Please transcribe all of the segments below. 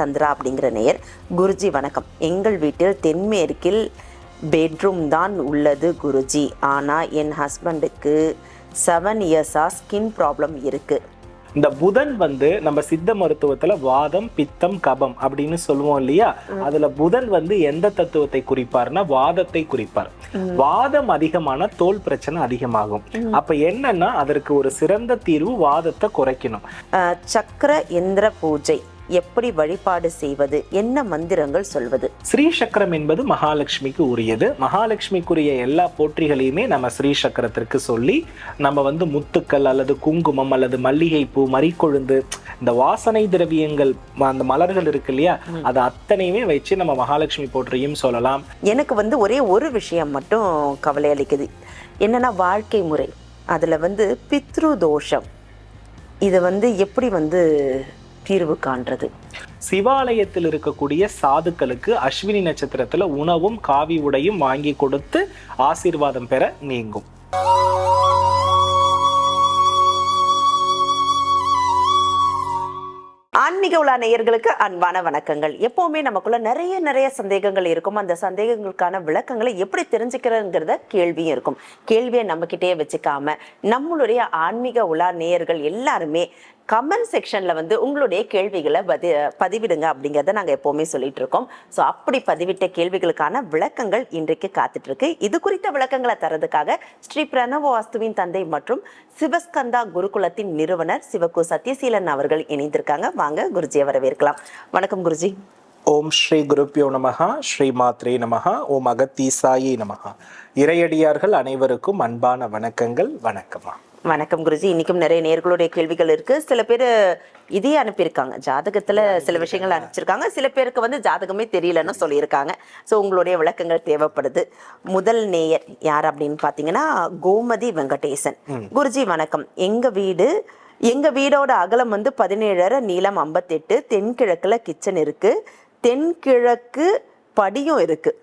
சந்திரா அப்படிங்கிற நேயர். குருஜி வணக்கம். எங்கள் வீட்டில் தென்மேற்கில் பெட்ரூம் தான் உள்ளது குருஜி. ஆனால் என் ஹஸ்பண்டுக்கு செவன் இயர்ஸாக ஸ்கின் ப்ராப்ளம் இருக்குது இந்த புதன் வந்து நம்ம சித்த மருத்துவத்துல வாதம் பித்தம் கபம் அப்படின்னு சொல்லுவோம் இல்லையா? அதுல புதன் வந்து எந்த தத்துவத்தை குறிப்பார்னா வாதத்தை குறிப்பார். வாதம் அதிகமான தோல் பிரச்சனை அதிகமாகும். அப்ப என்னன்னா அதற்கு ஒரு சிறந்த தீர்வு வாதத்தை குறைக்கணும். சக்கர எந்திர பூஜை. எப்படி வழிபாடு செய்வது என்ன மந்திரங்கள் சொல்வது? ஸ்ரீ சக்கரம் என்பது மகாலட்சுமிக்கு உரியது. மகாலட்சுமிக்குரிய எல்லா போற்றிகளையுமே நம்ம ஸ்ரீ சக்கரத்திற்கு சொல்லி நம்ம வந்து முத்துக்கள் அல்லது குங்குமம் அல்லது மல்லிகைப்பூ மறிக்கொழுந்து இந்த வாசனை திரவியங்கள் அந்த மலர்கள் இருக்கு இல்லையா அது அத்தனையுமே வச்சு நம்ம மகாலட்சுமி போற்றியும் சொல்லலாம். எனக்கு வந்து ஒரே ஒரு விஷயம் மட்டும் கவலை அளிக்குது. என்னன்னா வாழ்க்கை முறை. அதில் வந்து பித்ரு தோஷம் இதை வந்து எப்படி வந்து தீர்வு காண்றது. சிவாலயத்தில் இருக்கக்கூடிய சாதுக்களுக்கு அஸ்வினி நட்சத்திரத்துல உணவும் காவி உடையும் வாங்கி கொடுத்து ஆசீர்வாதம் பெற நீங்கும். ஆன்மீக உலா நேயர்களுக்கு அன்பான வணக்கங்கள். எப்பவுமே நமக்குள்ள நிறைய நிறைய சந்தேகங்கள் இருக்கும். அந்த சந்தேகங்களுக்கான விளக்கங்களை எப்படி தெரிஞ்சுக்கிறதுங்கிறத கேள்வியும் இருக்கும். கேள்வியை நம்ம கிட்டேயே வச்சுக்காம நம்மளுடைய ஆன்மீக உலா நேயர்கள் எல்லாருமே கமெண்ட் செக்ஷனில் வந்து உங்களுடைய கேள்விகளை பதி பதிவிடுங்க அப்படிங்கிறத நாங்கள் எப்போவுமே சொல்லிட்டு இருக்கோம் ஸோ அப்படி பதிவிட்ட கேள்விகளுக்கான விளக்கங்கள் இன்றைக்கு காத்துட்ருக்கு இது குறித்த விளக்கங்களை தரதுக்காக ஸ்ரீ பிரணவ வாஸ்துவின் தந்தை மற்றும் சிவஸ்கந்தா குருகுலத்தின் நிறுவனர் சிவகு சத்யசீலன் அவர்கள் இணைந்திருக்காங்க. வாங்க குருஜியை வரவேற்கலாம். வணக்கம் குருஜி. ஓம் ஸ்ரீ குருப்பியோ நமகா ஸ்ரீ மாத்ரே நமகா ஓம் அகத்தீசாயி நமகா இறையடியார்கள் அனைவருக்கும் அன்பான வணக்கங்கள். வணக்கமா வணக்கம் குருஜி. இன்னைக்கும் நிறைய நேர்களுடைய கேள்விகள் இருக்கு. சில பேர் இதையே அனுப்பியிருக்காங்க. ஜாதகத்துல சில விஷயங்கள் அனுப்பிச்சிருக்காங்க. சில பேருக்கு வந்து ஜாதகமே தெரியலன்னு சொல்லியிருக்காங்க. ஸோ உங்களுடைய விளக்கங்கள் தேவைப்படுது. முதல் நேயர் யார் அப்படின்னு பார்த்தீங்கன்னா கோமதி வெங்கடேசன். குருஜி வணக்கம். எங்க வீடு? எங்க வீடோட அகலம் வந்து பதினேழரை நீளம் ஐம்பத்தெட்டு. தென்கிழக்குல கிச்சன் இருக்கு. தென்கிழக்கு படியும் இருக்கு.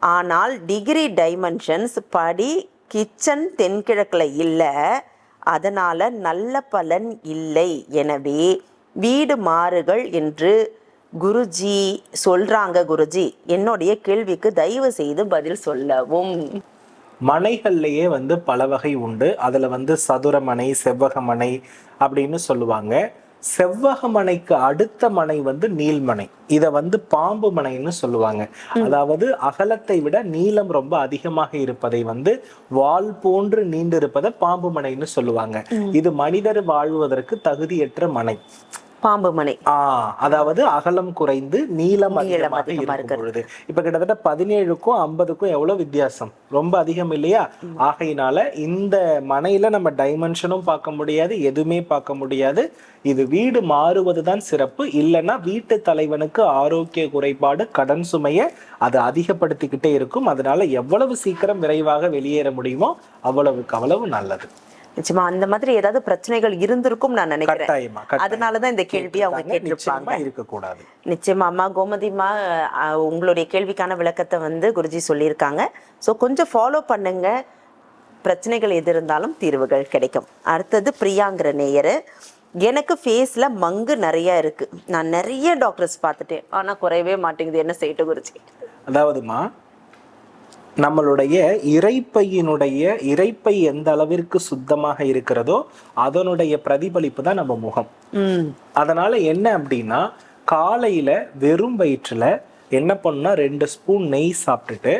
ஆனால் டிகிரி டைமென்ஷன்ஸ் படி கிச்சன் தென்கிழக்கில் இல்லை. அதனால நல்ல பலன் இல்லை. எனவே வீடு மாறுகள் என்று குருஜி சொல்றாங்க குருஜி. என்னுடைய கேள்விக்கு தயவு செய்து பதில் சொல்லவும். மனைகள்லேயே வந்து பல வகை உண்டு. அதுல வந்து சதுரமனை செவ்வகமனை அப்படின்னு சொல்லுவாங்க. செவ்வகமனைக்கு அடுத்த மனை வந்து நீள்மனை. இத வந்து பாம்பு மனைன்னு சொல்லுவாங்க. அதாவது அகலத்தை விட நீளம் ரொம்ப அதிகமாக இருப்பதை வந்து வால் போன்று நீண்டிருப்பதை பாம்பு மனைன்னு சொல்லுவாங்க. இது மனிதர் வாழ்வதற்கு தகுதியற்ற மனை. பாம்பு மனை அதாவது அகலம் குறைந்து நீளம் அதிகமாக அதிகமா இருக்கும் பொழுது. இப்ப கிட்டத்தட்ட பதினேழுக்கும் ஐம்பதுக்கும் எவ்வளவு வித்தியாசம்? ரொம்ப அதிகம் இல்லையா? ஆகையினால இந்த மனையில நம்ம டைமென்ஷனும் பார்க்க முடியாது எதுவுமே பார்க்க முடியாது. இது வீடு மாறுவதுதான் சிறப்பு. இல்லைன்னா வீட்டு தலைவனுக்கு ஆரோக்கிய குறைபாடு கடன் சுமையை அது அதிகப்படுத்திக்கிட்டே இருக்கும். அதனால எவ்வளவு சீக்கிரம் விரைவாக வெளியேற முடியுமோ அவ்வளவுக்கு அவ்வளவு நல்லது. நிச்சயமா அந்த மாதிரி ஏதாவது பிரச்சனைகள் இருந்திருக்கும் நான் நினைக்கிறேன். அதனாலதான் இந்த கேள்வி அவங்க. கேட்டிருப்பாங்க. இருக்கக்கூடாது. நிச்சயமா அம்மா கோமதிமா உங்களுடைய கேள்விக்கான விளக்கத்தை வந்து குருஜி சொல்லியிருக்காங்க. ஸோ கொஞ்சம் ஃபாலோ பண்ணுங்க. பிரச்சனைகள் எது இருந்தாலும் தீர்வுகள் கிடைக்கும். அடுத்தது பிரியாங்கிற நேயர். எனக்கு ஃபேஸில் மங்கு நிறைய இருக்கு. நான் நிறைய டாக்டர்ஸ் பார்த்துட்டேன். ஆனால் குறையவே மாட்டேங்குது. என்ன செய்யட்டும் குருஜி? அதாவதுமா நம்மளுடைய இறைப்பையினுடைய இறைப்பை எந்த அளவிற்கு சுத்தமாக இருக்கிறதோ அதனுடைய பிரதிபலிப்பு தான் நம்ம முகம். அதனால என்ன அப்படின்னா காலையில வெறும் வயிற்றுல என்ன பண்ணா ரெண்டு ஸ்பூன் நெய் சாப்பிட்டுட்டு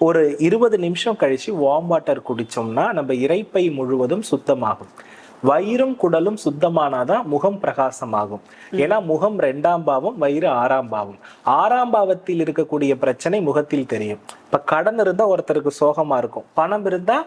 ஒரு இருபது நிமிஷம் கழிச்சு வார்ம் வாட்டர் குடிச்சோம்னா நம்ம இறைப்பை முழுவதும் சுத்தமாகும். வயிறும் குடலும் சுத்தமானாதான் முகம் பிரகாசமாகும். ஏன்னா முகம் ரெண்டாம் பாவம் வயிறு ஆறாம் பாவம். ஆறாம் பாவத்தில் இருக்கக்கூடிய பிரச்சனை முகத்தில் தெரியும். இப்ப கடன் இருந்தா ஒருத்தருக்கு சோகமா இருக்கும். பணம் இருந்தா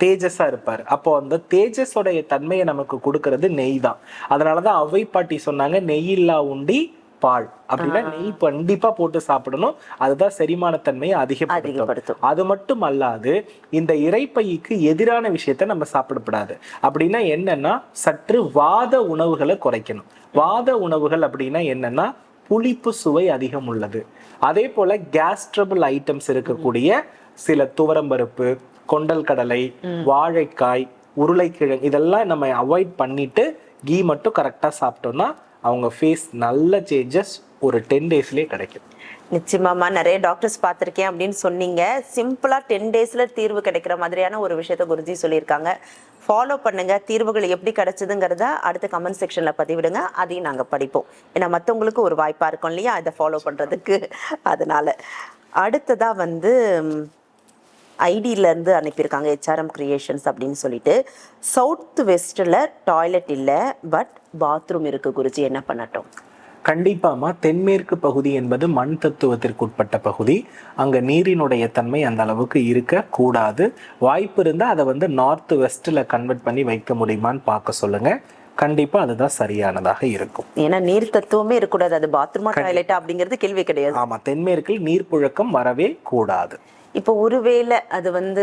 தேஜஸா இருப்பார். அப்போ அந்த தேஜஸோடைய தன்மையை நமக்கு கொடுக்கறது நெய் தான். அதனாலதான் அவை பாட்டி சொன்னாங்க நெய் இல்லா உண்டி பால் அப்படின்னா நெய் கண்டிப்பா போட்டு சாப்பிடணும். அதுதான் செரிமான தன்மையை அதிகப்படுத்தும். அது மட்டும் அல்லாது இந்த இறைப்பைக்கு எதிரான விஷயத்த நம்ம சாப்பிடக்கூடாது. அப்படின்னா என்னன்னா சற்று வாத உணவுகளை குறைக்கணும். வாத உணவுகள் அப்படின்னா என்னன்னா புளிப்பு சுவை அதிகம் உள்ளது. அதே போல கேஸ்ட்ரபிள் ஐட்டம்ஸ் இருக்கக்கூடிய சில துவரம்பருப்பு கொண்டல் கடலை வாழைக்காய் உருளைக்கிழங்கு இதெல்லாம் நம்ம அவாய்ட் பண்ணிட்டு கீ மட்டும் கரெக்டாக சாப்பிட்டோம்னா அவங்க ஃபேஸ் நல்ல சேஞ்சஸ் ஒரு டென் டேஸ்லேயே கிடைக்கும். நிச்சயமாமா நிறைய டாக்டர்ஸ் பார்த்துருக்கேன் அப்படின்னு சொன்னீங்க. சிம்பிளாக டென் டேஸில் தீர்வு கிடைக்கிற மாதிரியான ஒரு விஷயத்த குருஜி சொல்லியிருக்காங்க. ஃபாலோ பண்ணுங்க. தீர்வுகள் எப்படி கிடைச்சதுங்கிறத அடுத்த கமெண்ட் செக்ஷனில் பதிவிடுங்க. அதையும் நாங்கள் படிப்போம். ஏன்னா மற்றவங்களுக்கு ஒரு வாய்ப்பாக இருக்கும் இல்லையா? இதை ஃபாலோ பண்ணுறதுக்கு அதனால். அடுத்ததாக வந்து ஐடியிலேருந்து அனுப்பியிருக்காங்க ஹெச்ஆர்எம் கிரியேஷன்ஸ் அப்படின்னு சொல்லிட்டு. சவுத் வெஸ்ட்டில் டாய்லெட் இல்லை பட் பாத்ரூம் இருக்குது குருஜி என்ன பண்ணட்டும்? கண்டிப்பாமா தென்மேற்கு பகுதி என்பது மண் தத்துவத்திற்கு உட்பட்ட பகுதி. அங்கே நீரினுடைய தன்மை அந்த அளவுக்கு இருக்கக்கூடாது வாய்ப்பு இருந்தால் அதை வந்து நார்த் வெஸ்ட்டில் கன்வெர்ட் பண்ணி வைக்க முடியுமான்னு பார்க்க சொல்லுங்கள் கண்டிப்பா அதுதான் சரியானதாக இருக்கும். ஏன்னா நீர் தத்துவமே இருக்கக்கூடாது. அது பாத்ரூமா டாய்லெட்டா அப்படிங்கிறது கேள்வி கிடையாது. ஆமா தென்மேற்கில் நீர்ப்புழக்கம் வரவே கூடாது. இப்போ ஒருவேளை அது வந்து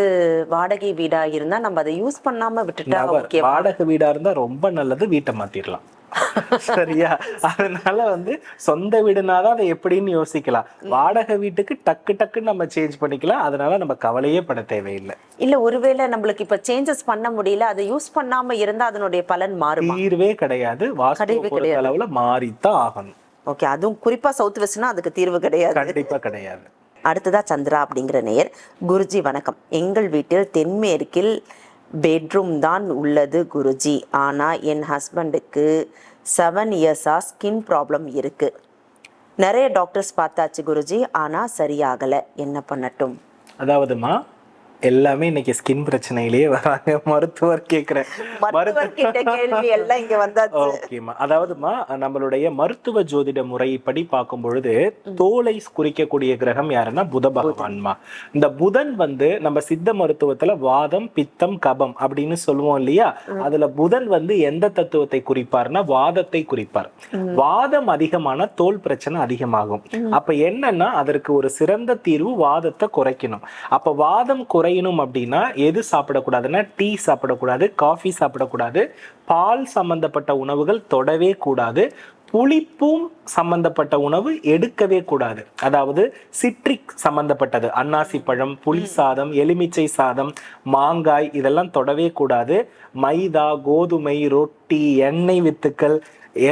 வாடகை வீடா இருந்தா நம்ம அதை யூஸ் பண்ணாம விட்டுட்டா வாடகை வீடா இருந்தா ரொம்ப நல்லது வீட்டை மாத்திரலாம் சரியா? அதனால வந்து சொந்த வீடுனாதான் அதை எப்படின்னு யோசிக்கலாம். வாடகை வீட்டுக்கு டக்கு டக்குன்னு நம்ம சேஞ்ச் பண்ணிக்கலாம். அதனால நம்ம கவலையே பட தேவையில்லை. இல்ல ஒருவேளை நம்மளுக்கு இப்ப சேஞ்சஸ் பண்ண முடியல அதை யூஸ் பண்ணாம இருந்தா அதனுடைய பலன் மாறுமா? தீர்வே கிடையாது. வாஸ்து அளவுல மாறித்தான் ஆகணும். ஓகே அதுவும் குறிப்பா சவுத் வெஸ்ட்னா அதுக்கு தீர்வு கிடையாது. கண்டிப்பா கிடையாது. அடுத்ததா சந்திரா அப்படிங்கிற நேயர். குருஜி வணக்கம். எங்கள் வீட்டில் தென்மேற்கில் பெட்ரூம் தான் உள்ளது குருஜி. ஆனால் என் ஹஸ்பண்டுக்கு செவன் இயர்ஸாக ஸ்கின் ப்ராப்ளம் இருக்குது நிறைய டாக்டர்ஸ் பார்த்தாச்சு குருஜி. ஆனால் சரியாகலை. என்ன பண்ணட்டும்? அதாவதுமா எல்லாமே இன்னைக்கு ஸ்கின் பிரச்சனையிலேயே வராங்க. மருத்துவர் ஓகேம்மா. அதாவதுமா நம்மளுடைய மருத்துவ ஜோதிட முறைப்படி பார்க்கும் பொழுது தோலை குறிக்கக்கூடிய கிரகம் யாருன்னா புத பகவான்மா. இந்த புதன் வந்து நம்ம சித்த மருத்துவத்துல வாதம் பித்தம் கபம் அப்படின்னு சொல்லுவோம் இல்லையா? அதுல புதன் வந்து எந்த தத்துவத்தை குறிப்பார்னா வாதத்தை குறிப்பார். வாதம் அதிகமான தோல் பிரச்சனை அதிகமாகும். அப்ப என்னன்னா அதற்கு ஒரு சிறந்த தீர்வு வாதத்தை குறைக்கணும். அப்ப வாதம் குறையணும் அப்படின்னா எது சாப்பிடக்கூடாதுன்னா டீ சாப்பிடக்கூடாது காஃபி சாப்பிடக்கூடாது பால் சம்பந்தப்பட்ட உணவுகள் தொடவே கூடாது புளிப்பும் சம்பந்தப்பட்ட உணவு எடுக்கவே கூடாது. அதாவது சிட்ரிக் சம்பந்தப்பட்டது அன்னாசி பழம் புளி சாதம் எலுமிச்சை சாதம் மாங்காய் இதெல்லாம் தொடவே கூடாது. மைதா கோதுமை ரொட்டி எண்ணெய் வித்துக்கள்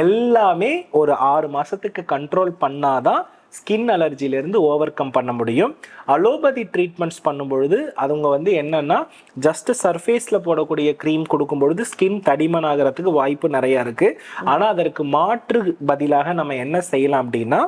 எல்லாமே ஒரு ஆறு மாசத்துக்கு கண்ட்ரோல் பண்ணாதான் ஸ்கின் அலர்ஜிலேருந்து ஓவர் கம் பண்ண முடியும். அலோபதி ட்ரீட்மெண்ட்ஸ் பண்ணும்பொழுது அவங்க வந்து என்னென்னா ஜஸ்ட் சர்ஃபேஸில் போடக்கூடிய க்ரீம் கொடுக்கும் பொழுது ஸ்கின் தடிமன் ஆகிறதுக்கு வாய்ப்பு நிறைய இருக்குது ஆனால் அதற்கு மாற்று பதிலாக நம்ம என்ன செய்யலாம் அப்படின்னா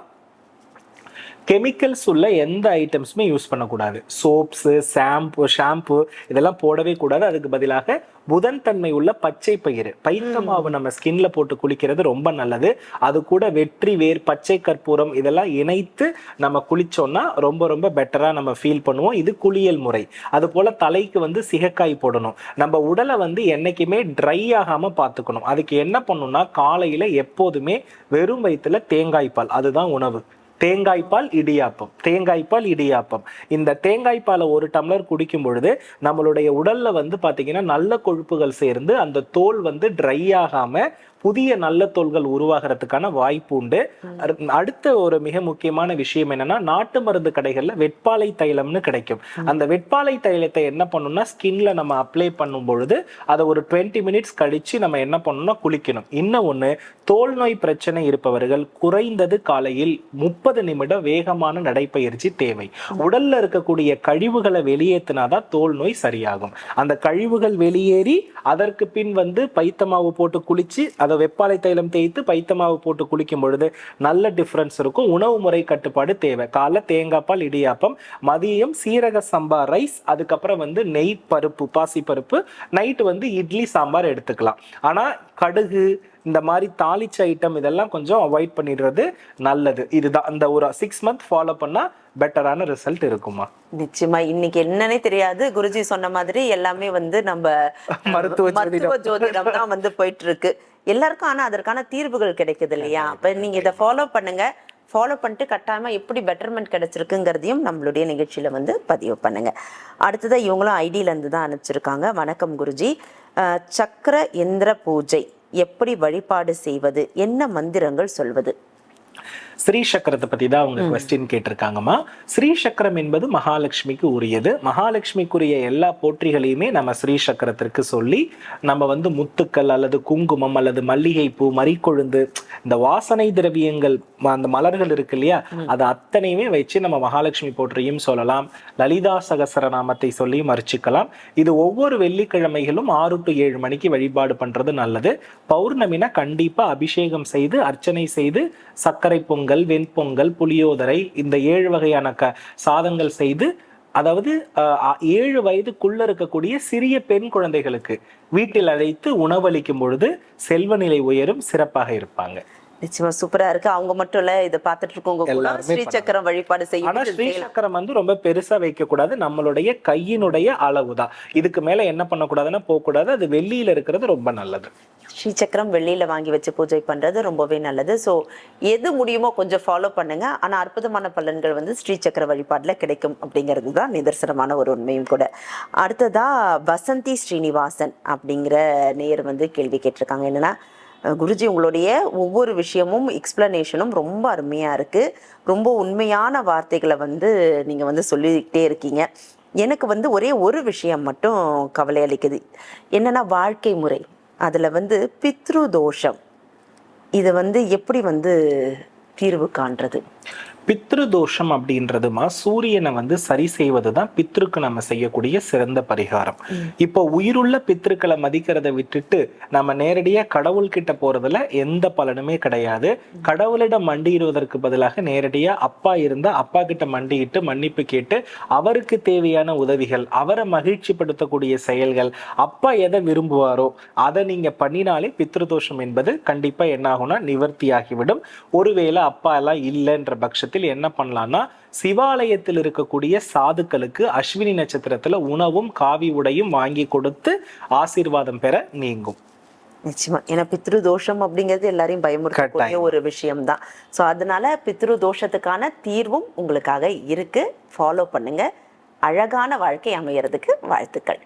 கெமிக்கல்ஸ் உள்ள எந்த ஐட்டம்ஸுமே யூஸ் பண்ணக்கூடாது. சோப்ஸு ஷாம்பு ஷாம்பு இதெல்லாம் போடவே கூடாது. அதுக்கு பதிலாக புதன் தன்மை உள்ள பச்சை பயிறு. பைத்த மாவு நம்ம ஸ்கின்ல போட்டு குளிக்கிறது ரொம்ப நல்லது. அது கூட வெற்றி வேர் பச்சை கற்பூரம் இதெல்லாம் இணைத்து நம்ம குளிச்சோம்னா ரொம்ப ரொம்ப பெட்டரா நம்ம ஃபீல் பண்ணுவோம். இது குளியல் முறை. அது போல தலைக்கு வந்து சிகக்காய் போடணும். நம்ம உடலை வந்து என்னைக்குமே ட்ரை ஆகாம பார்த்துக்கணும். அதுக்கு என்ன பண்ணணும்னா காலையில எப்போதுமே வெறும் வயிற்றுல தேங்காய் பால். அதுதான் உணவு. தேங்காய்ப்பால் இடியாப்பம். தேங்காய்ப்பால் இடியாப்பம். இந்த தேங்காய்ப்பாலை ஒரு டம்ளர் குடிக்கும் பொழுது நம்மளுடைய உடல்ல வந்து பாத்தீங்கன்னா நல்ல கொழுப்புகள் சேர்ந்து அந்த தோல் வந்து ட்ரை ஆகாம புதிய நல்ல தோல்கள் உருவாகிறதுக்கான வாய்ப்பு உண்டு. அடுத்த ஒரு மிக முக்கியமான விஷயம் என்னன்னா நாட்டு மருந்து கடைகள்ல வெட்பாலை தைலம்னு கிடைக்கும். அந்த வெட்பாலை தைலத்தை என்ன பண்ணணும்னா ஸ்கின்ல நம்ம அப்ளை பண்ணும் பொழுது அதை ஒரு டுவெண்ட்டி மினிட்ஸ் கழிச்சு நம்ம என்ன பண்ணணும்னா குளிக்கணும். இன்னும் ஒண்ணு தோல் நோய் பிரச்சனை இருப்பவர்கள் குறைந்தது காலையில் முப்பது நிமிடம் வேகமான நடைப்பயிற்சி தேவை. உடல்ல இருக்கக்கூடிய கழிவுகளை வெளியேற்றினாதான் தோல் நோய் சரியாகும். அந்த கழிவுகள் வெளியேறி அதற்கு பின் வந்து பைத்தமாவு போட்டு குளிச்சு அதை வெப்பாலை தைலம் தேய்த்து பைத்தமாவு போட்டு குளிக்கும் பொழுது நல்ல டிஃபரன்ஸ் இருக்கும். உணவு முறை கட்டுப்பாடு தேவை. காலை தேங்காய் பால் இடியாப்பம் மதியம் சீரக சம்பா ரைஸ் அதுக்கப்புறம் வந்து நெய் பருப்பு பாசி பருப்பு நைட்டு வந்து இட்லி சாம்பார் எடுத்துக்கலாம். ஆனா கடுகு இந்த மாதிரி தாளிச்ச ஐட்டம் இதெல்லாம் கொஞ்சம் அவாய்ட் பண்ணிடுறது நல்லது. இதுதான். அந்த ஒரு சிக்ஸ் மந்த் ஃபாலோ பண்ணா பெட்டரான ரிசல்ட் இருக்குமா? நிச்சயமா. இன்னைக்கு என்னன்னே தெரியாது. குருஜி சொன்ன மாதிரி எல்லாமே வந்து நம்ம மருத்துவ ஜோதிடம் தான் வந்து போயிட்டு இருக்கு. எல்லாருக்கும் ஆனா அதற்கான தீர்வுகள் கிடைக்குது இல்லையா? அப்ப நீங்க இதை ஃபாலோ பண்ணுங்க. ஃபாலோ பண்ணிட்டு கட்டாயமா எப்படி பெட்டர்மெண்ட் கிடைச்சிருக்குங்கிறதையும் நம்மளுடைய நிகழ்ச்சியில வந்து பதிவு பண்ணுங்க. அடுத்ததா இவங்களும் ஐடியில இருந்து தான் அனுப்பிச்சிருக்காங்க. வணக்கம் குருஜி. சக்கர எந்திர பூஜை எப்படி வழிபாடு செய்வது? என்ன மந்திரங்கள் சொல்வது? ஸ்ரீ சக்கரத்தை பத்தி தான் அவங்க கொஸ்டின் கேட்டிருக்காங்கம்மா. ஸ்ரீ சக்கரம் என்பது மகாலட்சுமிக்கு உரியது. மகாலட்சுமிக்குரிய எல்லா போற்றிகளையுமே நம்ம ஸ்ரீ சக்கரத்திற்கு சொல்லி நம்ம வந்து முத்துக்கள் அல்லது குங்குமம் அல்லது மல்லிகைப்பூ மறிக்கொழுந்து இந்த வாசனை திரவியங்கள் அந்த மலர்கள் இருக்கு இல்லையா? அது அத்தனையுமே வச்சு நம்ம மகாலட்சுமி போற்றியும் சொல்லலாம். லலிதா சகசரநாமத்தை சொல்லியும் அர்ச்சிக்கலாம் இது ஒவ்வொரு வெள்ளிக்கிழமைகளும் ஆறு டு ஏழு மணிக்கு வழிபாடு பண்றது நல்லது. பௌர்ணமினா கண்டிப்பா அபிஷேகம் செய்து அர்ச்சனை செய்து சர்க்கரை பொங்கல் வெண்பொங்கல் புளியோதரை இந்த ஏழு வகையான க சாதங்கள் செய்து அதாவது ஏழு வயதுக்குள்ள இருக்கக்கூடிய சிறிய பெண் குழந்தைகளுக்கு வீட்டில் அழைத்து உணவளிக்கும் பொழுது செல்வநிலை உயரும் சிறப்பாக இருப்பாங்க. நிச்சயமா சூப்பரா இருக்கு. அவங்க மட்டும் இல்ல இதை பார்த்துட்டு இருக்கவங்க ஸ்ரீ சக்கரம் வழிபாடு ஆனா செய்யும் ஸ்ரீ சக்கரம் வந்து ரொம்ப பெருசா வைக்க கூடாது நம்மளுடைய கையினுடைய அளவுதான். இதுக்கு மேல என்ன பண்ணக்கூடாதுன்னா போக கூடாது அது வெள்ளியில இருக்கிறது ரொம்ப நல்லது. ஸ்ரீ சக்கரம் வெள்ளியில வாங்கி வச்சு பூஜை பண்றது ரொம்பவே நல்லது. ஸோ எது முடியுமோ கொஞ்சம் ஃபாலோ பண்ணுங்க. ஆனா அற்புதமான பலன்கள் வந்து ஸ்ரீ சக்கர வழிபாட்டுல கிடைக்கும் அப்படிங்கிறது தான் நிதர்சனமான ஒரு உண்மையும் கூட. அடுத்ததா வசந்தி ஸ்ரீனிவாசன் அப்படிங்கிற நேயர் வந்து கேள்வி கேட்டிருக்காங்க. என்னன்னா குருஜி உங்களுடைய ஒவ்வொரு விஷயமும் எக்ஸ்பிளனேஷனும் ரொம்ப அருமையாக இருக்குது ரொம்ப உண்மையான வார்த்தைகளை வந்து நீங்கள் வந்து சொல்லிக்கிட்டே இருக்கீங்க. எனக்கு வந்து ஒரே ஒரு விஷயம் மட்டும் கவலை அளிக்குது. என்னென்னா வாழ்க்கை முறை. அதில் வந்து பித்ரு தோஷம் இதை வந்து எப்படி வந்து தீர்வு காண்றது? பித்ரு தோஷம் அப்படின்றதுமா சூரியனை வந்து சரி செய்வது தான் பித்ருக்கு நம்ம செய்யக்கூடிய சிறந்த பரிகாரம். இப்போ உயிருள்ள பித்ருக்களை மதிக்கிறதை விட்டுட்டு நம்ம நேரடியா கடவுள்கிட்ட போறதுல எந்த பலனுமே கிடையாது. கடவுளிடம் மண்டியிடுவதற்கு பதிலாக நேரடியா அப்பா இருந்தா அப்பா கிட்ட மண்டியிட்டு மன்னிப்பு கேட்டு அவருக்கு தேவையான உதவிகள் அவரை மகிழ்ச்சிப்படுத்தக்கூடிய செயல்கள் அப்பா எதை விரும்புவாரோ அதை நீங்க பண்ணினாலே பித்ருதோஷம் என்பது கண்டிப்பா என்ன ஆகும்னா நிவர்த்தியாகிவிடும். ஒருவேளை அப்பா எல்லாம் இல்லைன்ற பட்சத்தில் என்ன பண்ணலாம்னா சிவாலயத்தில் இருக்கக்கூடிய சாதுக்களுக்கு அஸ்வினி நட்சத்திரத்துல உணவும் காவி உடையும் வாங்கி கொடுத்து ஆசீர்வாதம் பெற நீங்கும். நிச்சயமா. ஏன்னா பித்ரு தோஷம் அப்படிங்கிறது எல்லாரையும் பயமுறுத்தக்கூடிய. ஒரு விஷயம்தான். ஸோ அதனால பித்ரு தோஷத்துக்கான தீர்வும் உங்களுக்காக இருக்கு. ஃபாலோ பண்ணுங்க. அழகான வாழ்க்கை அமையறதுக்கு வாழ்த்துக்கள்.